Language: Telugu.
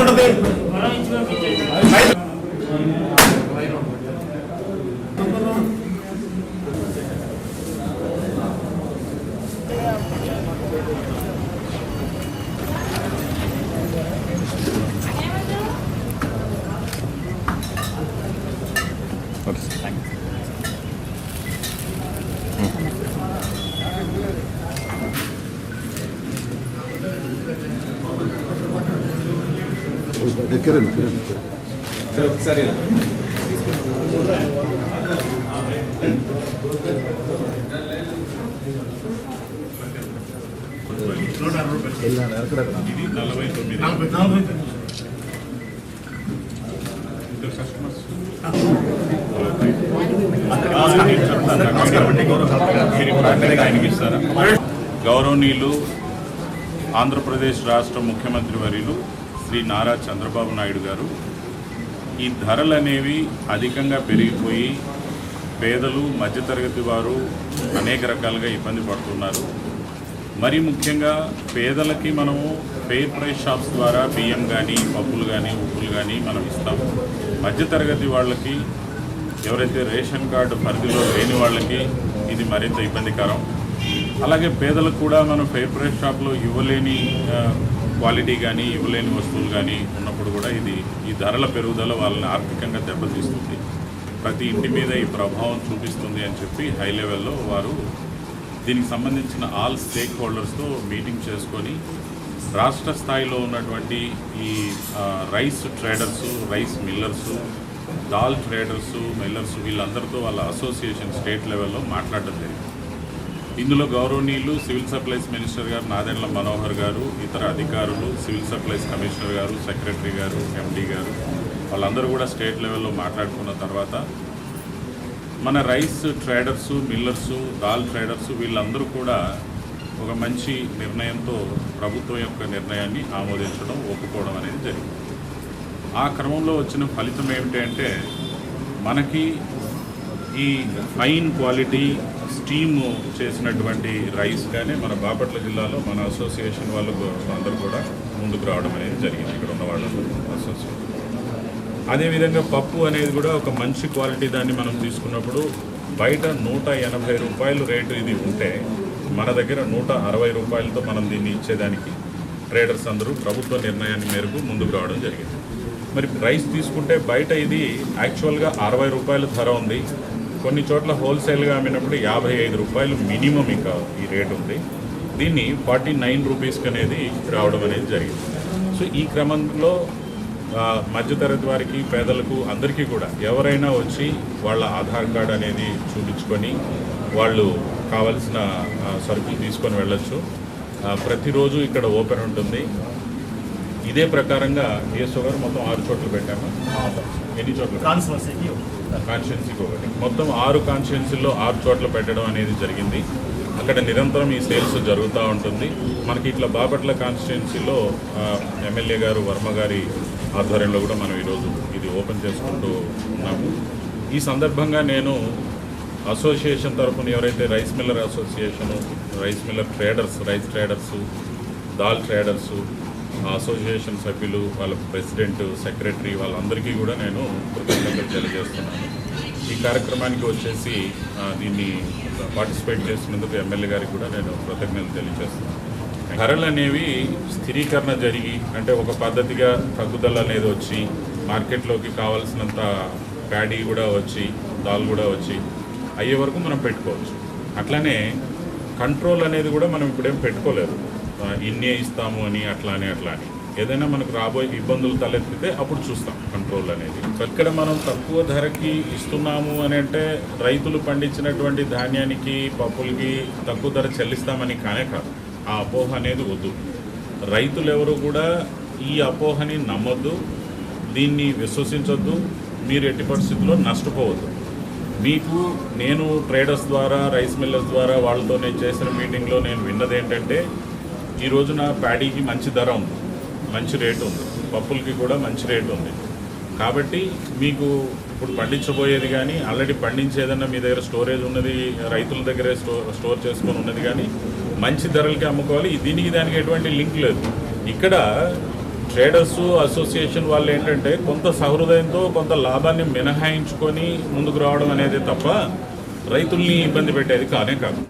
ఉంటుంది ఆయనకి ఇస్తారా గౌరవనీయులు ఆంధ్రప్రదేశ్ రాష్ట్ర ముఖ్యమంత్రి వర్యులు శ్రీ నారా చంద్రబాబు నాయుడు గారు ఈ ధరలు అనేవి అధికంగా పెరిగిపోయి పేదలు మధ్యతరగతి వారు అనేక రకాలుగా ఇబ్బంది పడుతున్నారు. మరి ముఖ్యంగా పేదలకి మనము ఫెయిర్ ప్రైస్ షాప్స్ ద్వారా బియ్యం కానీ పప్పులు కానీ ఉప్పులు కానీ మనం ఇస్తాం మధ్యతరగతి వాళ్ళకి ఎవరైతే రేషన్ కార్డు పరిధిలో లేని వాళ్ళకి ఇది మరింత ఇబ్బందికరం. అలాగే పేదలకు కూడా మనం ఫెయిర్ ప్రైస్ షాప్లో ఇవ్వలేని క్వాలిటీ కానీ ఇవ్వలేని వస్తువులు కానీ ఉన్నప్పుడు కూడా ఇది ఈ ధరల పెరుగుదల వాళ్ళని ఆర్థికంగా దెబ్బతీస్తుంది. ప్రతి ఇంటి మీద ఈ ప్రభావం చూపిస్తుంది అని చెప్పి హై లెవెల్లో వారు దీనికి సంబంధించిన ఆల్ స్టేక్ హోల్డర్స్తో మీటింగ్ చేసుకొని రాష్ట్ర స్థాయిలో ఉన్నటువంటి ఈ rice traders rice millers dal traders millers వీళ్ళందరితో వాళ్ళ అసోసియేషన్ స్టేట్ లెవెల్లో మాట్లాడడం జరిగింది. ఇందులో గౌరవనీయులు సివిల్ సప్లైస్ మినిస్టర్ గారు నాదెండ్ల మనోహర్ గారు ఇతర అధికారులు సివిల్ సప్లైస్ కమిషనర్ గారు సెక్రటరీ గారు ఎండీ గారు వాళ్ళందరూ కూడా స్టేట్ లెవెల్లో మాట్లాడుకున్న తర్వాత మన rice traders millers dal traders వీళ్ళందరూ కూడా ఒక మంచి నిర్ణయంతో ప్రభుత్వం యొక్క నిర్ణయాన్ని ఆమోదించడం ఒప్పుకోవడం అనేది జరిగింది. ఆ క్రమంలో వచ్చిన ఫలితం ఏమిటి అంటే మనకి ఈ ఫైన్ క్వాలిటీ స్టీమ్ చేసినటువంటి రైస్ కానీ మన బాపట్ల జిల్లాలో మన అసోసియేషన్ వాళ్ళు అందరూ కూడా ముందుకు రావడం అనేది జరిగింది. ఇక్కడ ఉన్న వాళ్ళందరూ అసోసియేషన్. అదేవిధంగా పప్పు అనేది కూడా ఒక మంచి క్వాలిటీ దాన్ని మనం తీసుకున్నప్పుడు బయట నూట ఎనభై రూపాయలు రేటు ఇది ఉంటే మన దగ్గర నూట అరవై రూపాయలతో మనం దీన్ని ఇచ్చేదానికి ట్రేడర్స్ అందరూ ప్రభుత్వ నిర్ణయాన్ని మేరకు ముందుకు రావడం జరిగింది. మరి రైస్ తీసుకుంటే బయట ఇది యాక్చువల్గా అరవై రూపాయల ధర ఉంది. కొన్ని చోట్ల హోల్సేల్గా అమ్మినప్పుడు యాభై ఐదు రూపాయలు మినిమం ఇంకా ఈ రేట్ ఉంది. దీన్ని ఫార్టీ నైన్ రూపీస్కి అనేది రావడం అనేది జరిగింది. సో ఈ క్రమంలో మధ్యతరగతి వారికి పేదలకు అందరికీ కూడా ఎవరైనా వచ్చి వాళ్ళ ఆధార్ కార్డ్ అనేది చూపించుకొని వాళ్ళు కావలసిన సరుకులు తీసుకొని వెళ్ళొచ్చు. ప్రతిరోజు ఇక్కడ ఓపెన్ ఉంటుంది. ఇదే ప్రకారంగా ఏసో గారు మొత్తం ఆరు చోట్ల పెట్టాము. ఎన్ని చోట్ల కాన్స్టిట్యున్సీకి ఒకటి. మొత్తం ఆరు కాన్స్టిట్యున్సీల్లో ఆరు చోట్ల పెట్టడం అనేది జరిగింది. అక్కడ నిరంతరం ఈ సేల్స్ జరుగుతూ ఉంటుంది. మనకి ఇట్లా బాపట్ల కాన్స్టిట్యున్సీలో ఎమ్మెల్యే గారు వర్మ గారి ఆధ్వర్యంలో కూడా మనం ఈరోజు ఇది ఓపెన్ చేసుకుంటూ ఉన్నాము. ఈ సందర్భంగా నేను అసోసియేషన్ తరఫున ఎవరైతే rice miller association rice miller traders rice traders dal traders association సభ్యులు వాళ్ళ ప్రెసిడెంట్ సెక్రటరీ వాళ్ళందరికీ కూడా నేను కృతజ్ఞతలు తెలియజేస్తున్నాను. ఈ కార్యక్రమానికి వచ్చేసి దీన్ని పార్టిసిపేట్ చేసినందుకు ఎమ్మెల్యే గారికి కూడా నేను కృతజ్ఞతలు తెలియజేస్తున్నాను. ధరలు అనేవి స్థిరీకరణ జరిగి అంటే ఒక పద్ధతిగా తగ్గుదల అనేది వచ్చి మార్కెట్లోకి కావాల్సినంత ప్యాడీ కూడా వచ్చి దాల్ కూడా వచ్చి అయ్యే వరకు మనం పెట్టుకోవచ్చు. అట్లనే కంట్రోల్ అనేది కూడా మనం ఇప్పుడేం పెట్టుకోలేదు. ఇన్నే ఇస్తాము అని అట్లా అని అట్లా అని ఏదైనా మనకు రాబోయే ఇబ్బందులు తలెత్తితే అప్పుడు చూస్తాం కంట్రోల్ అనేది. ఇక్కడ మనం తక్కువ ధరకి ఇస్తున్నాము అని అంటే రైతులు పండించినటువంటి ధాన్యానికి పప్పులకి తక్కువ ధర చెల్లిస్తామని కానే కాదు. ఆ అపోహ అనేది వద్దు. రైతులు ఎవరు కూడా ఈ అపోహని నమ్మొద్దు దీన్ని విశ్వసించొద్దు మీరు ఎట్టి పరిస్థితుల్లో నష్టపోవద్దు. మీకు నేను ట్రేడర్స్ ద్వారా రైస్ మిల్లర్స్ ద్వారా వాళ్ళతో నేను చేసిన మీటింగ్లో నేను విన్నది ఏంటంటే ఈ రోజున ప్యాడీకి మంచి ధర ఉంది. మంచి రేటు ఉంది. పప్పులకి కూడా మంచి రేటు ఉంది. కాబట్టి మీకు ఇప్పుడు పండించబోయేది కానీ ఆల్రెడీ పండించేదన్నా మీ దగ్గర స్టోరేజ్ ఉన్నది రైతుల దగ్గరే స్టోర్ చేసుకొని ఉన్నది కానీ మంచి ధరలకి అమ్ముకోవాలి. దీనికి దానికి ఎటువంటి లింక్ లేదు. ఇక్కడ ట్రేడర్స్ అసోసియేషన్ వాళ్ళు ఏంటంటే కొంత సహృదయంతో కొంత లాభాన్ని మినహాయించుకొని ముందుకు రావడం అనేది తప్ప రైతుల్ని ఇబ్బంది పెట్టేది కానే కాదు.